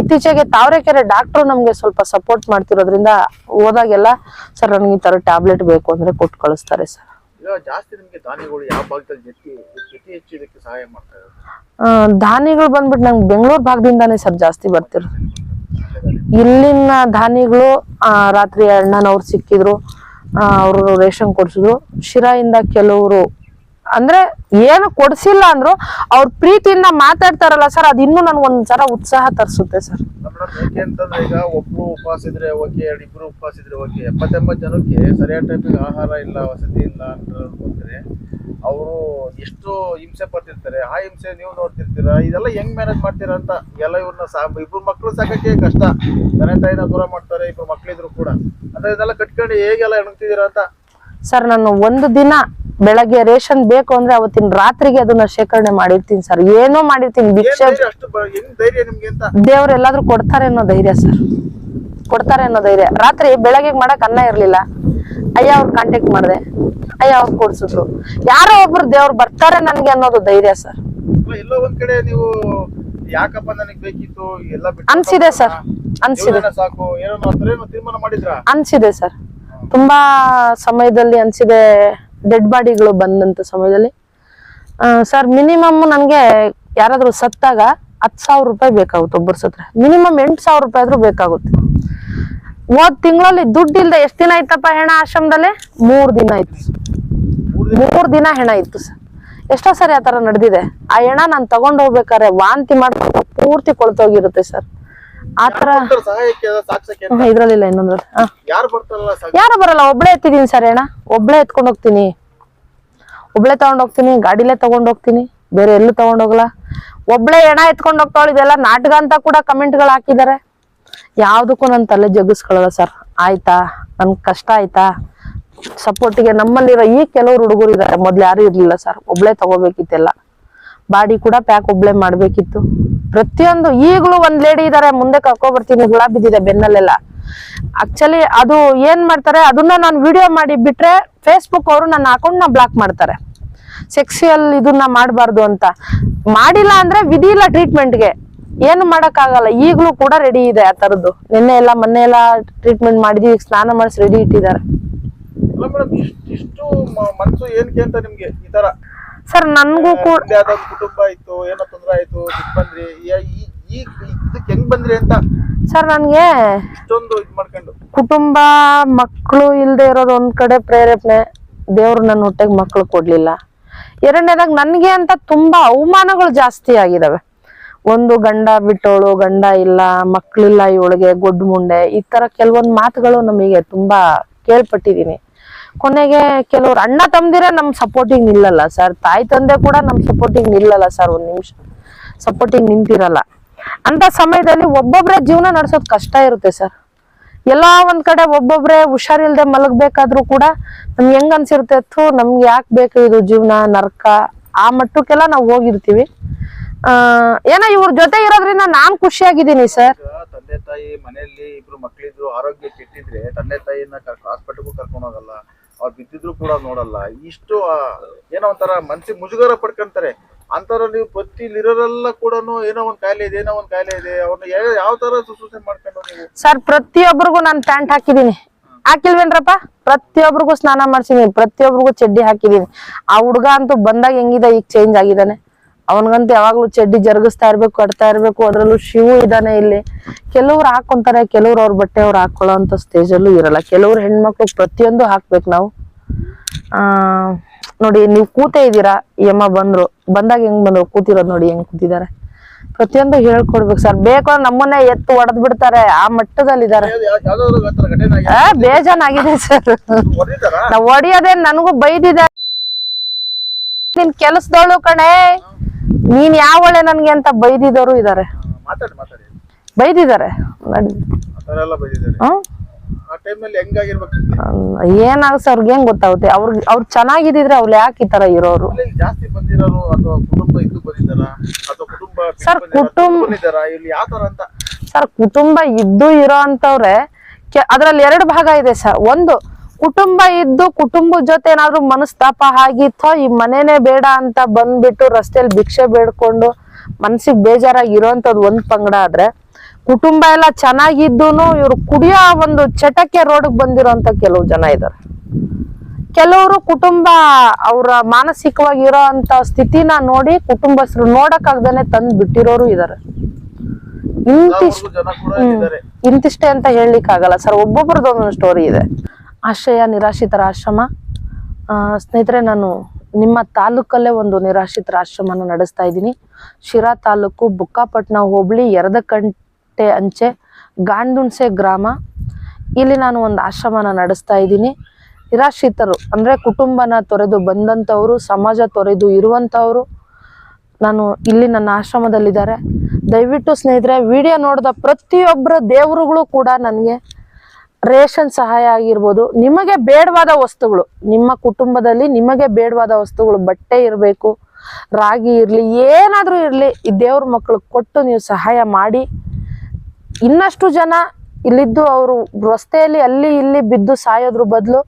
ಇತ್ತೀಚೆಗೆ ತಾವರೆಕೆರೆ ಡಾಕ್ಟ್ರು ನಮ್ಗೆ ಸ್ವಲ್ಪ ಸಪೋರ್ಟ್ ಮಾಡ್ತಿರೋದ್ರಿಂದ ಹೋದಾಗೆಲ್ಲ ಸರ್ ನನಗೆ ಈ ತರ ಟ್ಯಾಬ್ಲೆಟ್ ಬೇಕು ಅಂದ್ರೆ ಕೊಟ್ಟು ಕಳಿಸ್ತಾರೆ ಸರ್. ಜಾಸ್ತಿ ನಿಮ್ಗೆ ಧಾನ್ಯಗಳು ಯಾವ ಭಾಗದಲ್ಲಿ ಜತಿ ಜತಿ ಹೆಚ್ಚು ಇದಕ್ಕೆ ಸಹಾಯ ಮಾಡ್ತಾ ಇರೋದು? ಧಾನ್ಯಗಳು ಬಂದ್ಬಿಟ್ಟು ನಂಗೆ ಬೆಂಗಳೂರು ಭಾಗದಿಂದಾನೇ ಸರ್ ಜಾಸ್ತಿ ಬರ್ತಿರೋ ಇಲ್ಲಿನ ದಾನಿಗಳು ರಾತ್ರಿ ಅಣ್ಣನವ್ರು ಸಿಕ್ಕಿದ್ರು ಅವರು ರೇಷನ್ ಕೊಡ್ಸಿದ್ರು. ಶಿರಾಯಿಂದ ಕೆಲವರು ಅಂದ್ರೆ ಏನು ಕೊಡ್ಸಿಲ್ಲ ಅಂದ್ರು ಅವ್ರ ಪ್ರೀತಿಯಿಂದ ಮಾತಾಡ್ತಾರಲ್ಲ ಸರ್, ಅದು ಇನ್ನೂ ಒಂದ್ಸಲ ಉತ್ಸಾಹ ತರಿಸುತ್ತೆ ಸರ್. ಅಂತಂದ್ರೆ ಈಗ ಒಬ್ರು ಉಪವಾಸ ಇದ್ರೆ ಓಕೆ ಎರಡು ಇಬ್ರು ಉಪವಾಸ ಇದ್ರೆ ಓಕೆ ಎಪ್ಪತ್ತೆಂಬತ್ತು ಜನಕ್ಕೆ ಸರಿಯಾದ ಟೈಮಿಗೆ ಆಹಾರ ಇಲ್ಲ, ವಸತಿ ಇಲ್ಲ ಅಂತ ಅನ್ಕೊಂಡ್ರೆ ಅವರು ಎಷ್ಟು ಹಿಂಸೆ ಪಡ್ತಿರ್ತಾರೆ. ಆ ಹಿಂಸೆ ನೀವು ನೋಡ್ತಿರ್ತೀರಾ? ಇದೆಲ್ಲ ಹೆಂಗ್ ಮ್ಯಾನೇಜ್ ಮಾಡ್ತೀರಾ ಅಂತ ಎಲ್ಲ ಇವ್ರನ್ನ ಸಾ, ಇಬ್ರು ಮಕ್ಳು ಸಾಕಕ್ಕೆ ಕಷ್ಟ. ತಂದೆ ತಾಯಿನ ದೂರ ಮಾಡ್ತಾರೆ, ಇಬ್ರು ಮಕ್ಳಿದ್ರು ಕೂಡ. ಅಂದ್ರೆ ಇದೆಲ್ಲ ಕಟ್ಕೊಂಡು ಹೇಗೆಲ್ಲ ಎಣಗ್ತಿದ್ದೀರಾ ಅಂತ ಸರ್ ನಾನು ಒಂದು ದಿನ ಬೆಳಗ್ಗೆ ರೇಷನ್ ಬೇಕು ಅಂದ್ರೆ ಅವತ್ತಿನ ರಾತ್ರಿಗೆ ಅದನ್ನ ಶೇಖರಣೆ ಮಾಡಿರ್ತೀನಿ ಸರ್ ಏನೋ ಮಾಡಿರ್ತೀನಿ ಭಿಕ್ಷೆ. ದೇವ್ರೆಲ್ಲಾದ್ರೂ ಕೊಡ್ತಾರೆ ಅನ್ನೋ ಧೈರ್ಯ ಸರ್ ಕೊಡ್ತಾರೆ ಅನ್ನೋ ಧೈರ್ಯ. ರಾತ್ರಿ ಬೆಳಗ್ಗೆ ಮಾಡಕ್ ಅನ್ನ ಇರ್ಲಿಲ್ಲ. ಅಯ್ಯ ಅವ್ರು ಕಾಂಟ್ಯಾಕ್ಟ್ ಮಾಡಿದೆ. ಅಯ್ಯ ಅವ್ರು ಕೊಡ್ಸಿದ್ರು. ಯಾರೋ ಒಬ್ರು ದೇವ್ರು ಬರ್ತಾರೆ ನನ್ಗೆ ಅನ್ನೋದು ಧೈರ್ಯ ಸರ್ ಯಾಕಪ್ಪ ನನಗ್ ಬೇಕಿತ್ತು ಎಲ್ಲ ಅನ್ಸಿದೆ ಸರ್ ಅನ್ಸಿದೆ. ಸಾಕು ಏನೋ ಆತರ ಏನೋ ತೀರ್ಮಾನ ಮಾಡಿದ್ರ? ಅನ್ಸಿದೆ ಸರ್ ತುಂಬಾ ಸಮಯದಲ್ಲಿ ಅನ್ಸಿದೆ ಡೆಡ್ ಬಾಡಿಗಳು ಬಂದಂತ ಸಮಯದಲ್ಲಿ. ಸರ್ ಮಿನಿಮಮ್ ನನ್ಗೆ ಯಾರಾದ್ರೂ ಸತ್ತಾಗ ಹತ್ತು ಸಾವಿರ ರೂಪಾಯಿ ಬೇಕಾಗುತ್ತೆ ಒಬ್ಬರು ಸತ್ರ. ಮಿನಿಮಮ್ ಎಂಟು ಸಾವಿರ ರೂಪಾಯಿ ಆದ್ರೂ ಬೇಕಾಗುತ್ತೆ. ಹೋದ್ ತಿಂಗಳಲ್ಲಿ ದುಡ್ಡು ಇಲ್ದೆ ಎಷ್ಟು ದಿನ ಇತ್ತಪ್ಪ ಹೆಣ ಆಶ್ರಮದಲ್ಲಿ? ಮೂರ್ ದಿನ ಇತ್ತು ಮೂರ್ ದಿನ ಹೆಣ ಇತ್ತು ಸರ್ ಎಷ್ಟೋ ಸರಿ ಆ ತರ ನಡೆದಿದೆ. ಆ ಹೆಣ ನಾನು ತಗೊಂಡ್ ಹೋಗ್ಬೇಕಾದ್ರೆ ವಾಂತಿ ಮಾಡ್ಕೊಂಡು ಪೂರ್ತಿ ಕೊಳ್ತೋಗಿರುತ್ತೆ ಸರ್ ಇದ್ರಲ್ಲಿಲ್ಲ ಇನ್ನೊಂದ್ರಲ್ಲಿ. ಯಾರು ಬರಲ್ಲ ಒಬ್ಳೆ ಎತ್ತಿದೀನಿ ಸರ್ ಅಣ್ಣ. ಒಬ್ಳೆ ಎತ್ಕೊಂಡು ಹೋಗ್ತೀನಿ. ಒಬ್ಳೆ ತಗೊಂಡ್ ಹೋಗ್ತೀನಿ ಗಾಡಿಲೇ ತಗೊಂಡ್ ಹೋಗ್ತೀನಿ ಬೇರೆ ಎಲ್ಲೂ ತಗೊಂಡ್ ಹೋಗಲ್ಲ. ಒಬ್ಳೆ ಎಣ ಎತ್ಕೊಂಡು ಹೋಗ್ತಾವ್ ಇದೆಲ್ಲ ನಾಟಕ ಅಂತ ಕೂಡ ಕಮೆಂಟ್ಗಳು ಹಾಕಿದ್ದಾರೆ. ಯಾವ್ದಕ್ಕೂ ನನ್ ತಲೆ ಜಗ್ಗಿಸ್ಕೊಳ್ಳಲ್ಲ ಸರ್. ಆಯ್ತಾ? ನನ್ ಕಷ್ಟ ಆಯ್ತಾ? ಸಪೋರ್ಟಿಗೆ ನಮ್ಮಲ್ಲಿರೋ ಈ ಕೆಲವ್ರು ಹುಡುಗರು ಇದ್ದಾರೆ ಮೊದ್ಲು ಯಾರು ಇರ್ಲಿಲ್ಲ ಸರ್. ಒಬ್ಳೆ ತಗೋಬೇಕಿತ್ತೆಲ್ಲ. ಬಾಡಿ ಕೂಡ ಪ್ಯಾಕ್ ಒಬ್ಳೆ ಮಾಡ್ಬೇಕಿತ್ತು. ಪ್ರತಿಯೊಂದು ಈಗಲೂ ಒಂದ್ ಲೇಡಿ ಇದಾರೆ, ಮುಂದೆ ಕರ್ಕೊ ಬರ್ತೀನಿ, ಹುಳ ಬಿದ್ದಿದೆ ಬೆನ್ನಲ್ಲೆಲ್ಲ. ಆಕ್ಚುಲಿ ಅದು ಏನ್ ಮಾಡ್ತಾರೆ, ಅದನ್ನ ನಾನು ವಿಡಿಯೋ ಮಾಡಿ ಬಿಟ್ರೆ ಫೇಸ್ಬುಕ್ ಅವರು ನನ್ನ ಅಕೌಂಟ್ನ ಬ್ಲಾಕ್ ಮಾಡ್ತಾರೆ. ಸೆಕ್ಸಿಯಲ್ ಇದನ್ನ ಮಾಡಬಾರ್ದು ಅಂತ. ಮಾಡಿಲ್ಲ ಅಂದ್ರೆ ವಿಧಿ ಇಲ್ಲ ಟ್ರೀಟ್ಮೆಂಟ್ಗೆ ಏನು ಆಗಲ್ಲ ಈಗಲೂ ಕೂಡ ರೆಡಿ ಇದೆ ಆ ತರದ್ದು. ನಿನ್ನೆ ಎಲ್ಲ, ಮೊನ್ನೆ ಎಲ್ಲ ಟ್ರೀಟ್ಮೆಂಟ್ ಮಾಡಿದ್ವಿ, ಈಗ ಸ್ನಾನ ಮಾಡಿಸಿ ರೆಡಿ ಇಟ್ಟಿದ್ದಾರೆ. ಸರ್ ನನ್ಗೂ ಕೂಡ ನಿಮ್ದೇ ಆದ ಒಂದು ಕುಟುಂಬ ಇತ್ತು ಏನೋ ತೊಂದ್ರೆ ಆಯ್ತು ಬಂದ್ರಿ. ಯ- ಈ- ಈ ಇದಕ್ಕೆ ಹೆಂಗ್ ಬಂದ್ರಿ ಅಂತ? ಸರ್ ನನ್ಗೆ ಇಷ್ಟೊಂದು ಇದ್ ಮಾಡ್ಕೊಂಡು. ಕುಟುಂಬ ಮಕ್ಕಳು ಇಲ್ದೆ ಇರೋದು ಒಂದ್ ಕಡೆ ಪ್ರೇರೇಪಣೆ. ದೇವ್ರು ನನ್ನ ಹೊಟ್ಟೆಗೆ ಮಕ್ಕಳು ಕೊಡ್ಲಿಲ್ಲ. ಎರಡನೇದಾಗ ನನ್ಗೆ ಅಂತ ತುಂಬಾ ಅವಮಾನಗಳು ಜಾಸ್ತಿ ಆಗಿದಾವೆ. ಒಂದು ಗಂಡ ಬಿಟ್ಟವಳು ಗಂಡ ಇಲ್ಲ ಮಕ್ಳಿಲ್ಲ ಇವಳಿಗೆ ಗೊಡ್ಡು ಮುಂಡೆ ಈ ತರ ಕೆಲವೊಂದ್ ಮಾತುಗಳು ನಮಗೆ ತುಂಬಾ ಕೇಳ್ಪಟ್ಟಿದೀನಿ. ಕೊನೆಗೆ ಕೆಲವ್ರು ಅಣ್ಣ ತಮ್ದಿರ ನಮ್ ಸಪೋರ್ಟಿಂಗ್ ನಿಲ್ಲಲ್ಲ ಸರ್ ತಾಯಿ ತಂದೆ ಕೂಡ ನಮ್ ಸಪೋರ್ಟಿಂಗ್ ನಿಲ್ಲಲ್ಲ ಸರ್ ಒಂದ್ ನಿಮಿಷ. ಸಪೋರ್ಟಿಂಗ್ ನಿಂತಿರಲ್ಲ. ಅಂತ ಸಮಯದಲ್ಲಿ ಒಬ್ಬೊಬ್ರೆ ಜೀವನ ನಡ್ಸೋದ್ ಕಷ್ಟ ಇರುತ್ತೆ ಸರ್ ಎಲ್ಲಾ ಒಂದ್ ಕಡೆ ಒಬ್ಬೊಬ್ರೆ ಹುಷಾರಿಲ್ದೆ ಮಲಗ್ಬೇಕಾದ್ರೂ ಕೂಡ ನಮ್ಗೆ ಹೆಂಗ್ ಅನ್ಸಿರುತ್ತೆ? ಥೂ, ನಮ್ಗೆ ಯಾಕೆ ಬೇಕು ಇದು ಜೀವನ, ನರ್ಕ? ಆ ಮಟ್ಟಕ್ಕೆಲ್ಲ ನಾವು ಹೋಗಿರ್ತೀವಿ. ಆ, ಏನೋ ಇವ್ರ ಜೊತೆ ಇರೋದ್ರಿಂದ ನಾನ್ ಖುಷಿಯಾಗಿದ್ದೀನಿ ಸರ್ ತಂದೆ ತಾಯಿ ಮನೆಯಲ್ಲಿ ಇಬ್ರು ಮಕ್ಳಿದ್ರು ಆರೋಗ್ಯ ಕೆಟ್ಟಿದ್ರೆ ತಂದೆ ತಾಯಿಯನ್ನ ಹಾಸ್ಪಿಟಲ್ಗೂ ಕರ್ಕೊಂಡು ಹೋಗಲ್ಲ. ಅವ್ರು ಬಿದ್ದಿದ್ರು ಕೂಡ ನೋಡಲ್ಲ. ಇಷ್ಟು ಏನೋ ಒಂಥರ ಮನ್ಸಿಗೆ ಮುಜುಗರ ಪಡ್ಕೊಂತಾರೆ. ಅಂತರ ನೀವು ಪತ್ತಿಲಿರೋರೆಲ್ಲ ಕೂಡ ಏನೋ ಒಂದ್ ಕಾಯಿಲೆ ಇದೆ, ಏನೋ ಒಂದ್ ಕಾಯಿಲೆ ಇದೆ. ಅವ್ರನ್ನ ಯಾವ ತರ ಸುಸೂಸೆ ಮಾಡ್ಕೊಂಡು ಸರ್ ಪ್ರತಿಯೊಬ್ಬರಿಗೂ ನಾನು ಪ್ಯಾಂಟ್ ಹಾಕಿದೀನಿ ಹಾಕಿಲ್ವೇನ್ರಪ್ಪ? ಪ್ರತಿಯೊಬ್ಬರಿಗೂ ಸ್ನಾನ ಮಾಡ್ಸಿದೀನಿ. ಪ್ರತಿಯೊಬ್ಬರಿಗೂ ಚಡ್ಡಿ ಹಾಕಿದೀನಿ. ಆ ಹುಡ್ಗ ಅಂತೂ ಬಂದಾಗ ಹೆಂಗಿದೆ, ಈಗ ಚೇಂಜ್ ಆಗಿದ್ದಾನೆ. ಅವನಿಗಂತೂ ಯಾವಾಗ್ಲೂ ಚಡ್ಡಿ ಜರುಗಿಸ್ತಾ ಇರ್ಬೇಕು, ಕಟ್ತಾ ಇರ್ಬೇಕು, ಅದ್ರಲ್ಲೂ ಶಿವು ಇದಾನೆ ಇಲ್ಲಿ. ಕೆಲವ್ರು ಹಾಕೊಂತಾರೆ, ಕೆಲವ್ರು ಅವ್ರ ಬಟ್ಟೆ ಅವ್ರು ಹಾಕೊಳ್ಳೋ ಅಂತ ಸ್ಟೇಜ್ ಅಲ್ಲೂ ಇರಲ್ಲ. ಕೆಲವ್ರು ಹೆಣ್ಮಕ್ಳು ಪ್ರತಿಯೊಂದು ಹಾಕ್ಬೇಕು ನಾವು. ಆ, ನೋಡಿ, ನೀವು ಕೂತೇ ಇದ್ದೀರಾ? ಈ ಅಮ್ಮ ಬಂದ್ರು. ಬಂದಾಗ ಹೆಂಗ್ ಬಂದ್ರು? ಕೂತಿರೋದು ನೋಡಿ, ಹೆಂಗ್ ಕೂತಿದ್ದಾರೆ. ಪ್ರತಿಯೊಂದು ಹೇಳ್ಕೊಡ್ಬೇಕು ಸರ್. ಬೇಕು ನಮ್ಮನ್ನೇ ಎತ್ತು ಹೊಡೆದ್ ಬಿಡ್ತಾರೆ. ಆ ಮಟ್ಟದಲ್ಲಿದ್ದಾರೆ. ಬೇಜಾನಾಗಿದೆ ಸರ್. ನಾವ್ ಹೊಡಿಯೋದೇ ನನಗೂ ಬೈದಿದೆ ನಿನ್ ಕೆಲಸದವಳು ಕಣೆ. ನೀನ್ ಯಾವಳೆ ನನ್ಗೆ ಅಂತ ಬೈದಿದವರು ಇದಾರೆ. ಬೈದಿದ್ದಾರೆ. ಏನಾಗ ಅವ್ರಿಗೆ ಹೆಂಗ್ ಗೊತ್ತಾಗುತ್ತೆ? ಅವ್ರಿಗೆ ಅವ್ರ ಚೆನ್ನಾಗಿದ್ರೆ ಅವ್ರು ಯಾಕೆ ಈ ತರ ಇರೋರು? ಸರ್, ಕುಟುಂಬ- ಯಾವ ಸರ್ ಕುಟುಂಬ ಇದ್ದು ಇರೋ ಅಂತವ್ರೆ ಅದ್ರಲ್ಲಿ ಎರಡು ಭಾಗ ಇದೆ ಸರ್. ಒಂದು ಕುಟುಂಬ ಇದ್ದು ಕುಟುಂಬದ ಜೊತೆ ಏನಾದ್ರು ಮನಸ್ತಾಪ ಆಗಿತ್ತೋ ಈ ಮನೇನೆ ಬೇಡ ಅಂತ ಬಂದ್ಬಿಟ್ಟು ರಸ್ತೆಯಲ್ಲಿ ಭಿಕ್ಷೆ ಬೇಡ್ಕೊಂಡು ಮನ್ಸಿಗೆ ಬೇಜಾರಾಗಿ ಇರೋಂಥದ್ದು ಒಂದ್ ಪಂಗಡ ಆದ್ರೆ ಕುಟುಂಬ ಎಲ್ಲ ಚೆನ್ನಾಗಿದ್ದೂನು ಇವ್ರು ಕುಡಿಯೋ ಒಂದು ಚಟಕ್ಕೆ ರೋಡ್ಗೆ ಬಂದಿರೋಂತ ಕೆಲವು ಜನ ಇದ್ದಾರೆ ಕೆಲವರು ಕುಟುಂಬ ಅವರ ಮಾನಸಿಕವಾಗಿ ಇರೋ ಅಂತ ಸ್ಥಿತಿನ ನೋಡಿ ಕುಟುಂಬಸ್ಥರು ನೋಡಕ್ಕಾಗ್ದೇನೆ ತಂದ್ ಬಿಟ್ಟಿರೋರು ಇದ್ದಾರೆ ಇಂತಿಷ್ಟು ಇಂತಿಷ್ಟೇ ಅಂತ ಹೇಳಲಿಕ್ಕೆ ಆಗಲ್ಲ ಸರ್ ಒಬ್ಬೊಬ್ರದ್ದು ಒಂದೊಂದು ಸ್ಟೋರಿ ಇದೆ. ಆಶ್ರಯ ನಿರಾಶ್ರಿತರ ಆಶ್ರಮ. ಸ್ನೇಹಿತರೆ, ನಾನು ನಿಮ್ಮ ತಾಲೂಕಲ್ಲೇ ಒಂದು ನಿರಾಶ್ರಿತರ ಆಶ್ರಮನ ನಡೆಸ್ತಾ ಇದ್ದೀನಿ. ಶಿರಾ ತಾಲೂಕು ಬುಕ್ಕಾಪಟ್ಟಣ ಹೋಬಳಿ ಗಂಟೆ ಅಂಚೆ ಗಾಂಡುಣ್ಸೆ ಗ್ರಾಮ. ಇಲ್ಲಿ ನಾನು ಒಂದು ಆಶ್ರಮನ ನಡೆಸ್ತಾ ಇದ್ದೀನಿ. ನಿರಾಶ್ರಿತರು ಅಂದ್ರೆ ಕುಟುಂಬನ ತೊರೆದು ಬಂದಂಥವರು, ಸಮಾಜ ತೊರೆದು ಇರುವಂಥವರು, ನಾನು ಇಲ್ಲಿ ನನ್ನ ಆಶ್ರಮದಲ್ಲಿದ್ದಾರೆ. ದಯವಿಟ್ಟು ಸ್ನೇಹಿತರೆ, ವಿಡಿಯೋ ನೋಡಿದ ಪ್ರತಿಯೊಬ್ಬರ ದೇವರುಗಳು ಕೂಡ ನನಗೆ ರೇಷನ್ ಸಹಾಯ ಆಗಿರ್ಬೋದು, ನಿಮಗೆ ಬೇಡವಾದ ವಸ್ತುಗಳು, ನಿಮ್ಮ ಕುಟುಂಬದಲ್ಲಿ ನಿಮಗೆ ಬೇಡವಾದ ವಸ್ತುಗಳು, ಬಟ್ಟೆ ಇರಬೇಕು, ರಾಗಿ ಇರಲಿ, ಏನಾದರೂ ಇರಲಿ, ಈ ದೇವ್ರ ಮಕ್ಕಳು ಕೊಟ್ಟು ನೀವು ಸಹಾಯ ಮಾಡಿ. ಇನ್ನಷ್ಟು ಜನ ಇಲ್ಲಿದ್ದು ಅವರು ರಸ್ತೆಯಲ್ಲಿ ಅಲ್ಲಿ ಇಲ್ಲಿ ಬಿದ್ದು ಸಾಯೋದ್ರ ಬದಲು,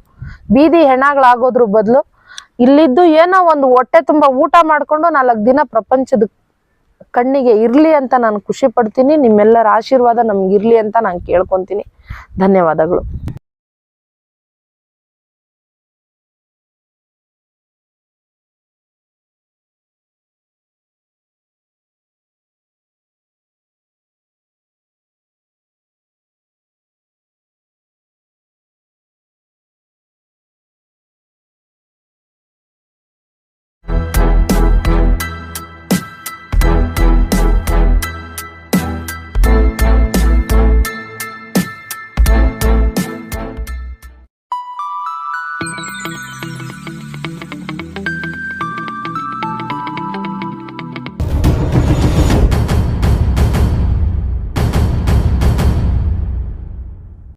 ಬೀದಿ ಹೆಣಗಳಾಗೋದ್ರ ಬದಲು, ಇಲ್ಲಿದ್ದು ಏನೋ ಒಂದು ಹೊಟ್ಟೆ ತುಂಬ ಊಟ ಮಾಡಿಕೊಂಡು ನಾಲ್ಕು ದಿನ ಪ್ರಪಂಚದ ಕಣ್ಣಿಗೆ ಇರಲಿ ಅಂತ ನಾನು ಖುಷಿ ಪಡ್ತೀನಿ. ನಿಮ್ಮೆಲ್ಲರ ಆಶೀರ್ವಾದ ನಮ್ಗೆ ಇರಲಿ ಅಂತ ನಾನು ಕೇಳ್ಕೊತೀನಿ. ಧನ್ಯವಾದಗಳು.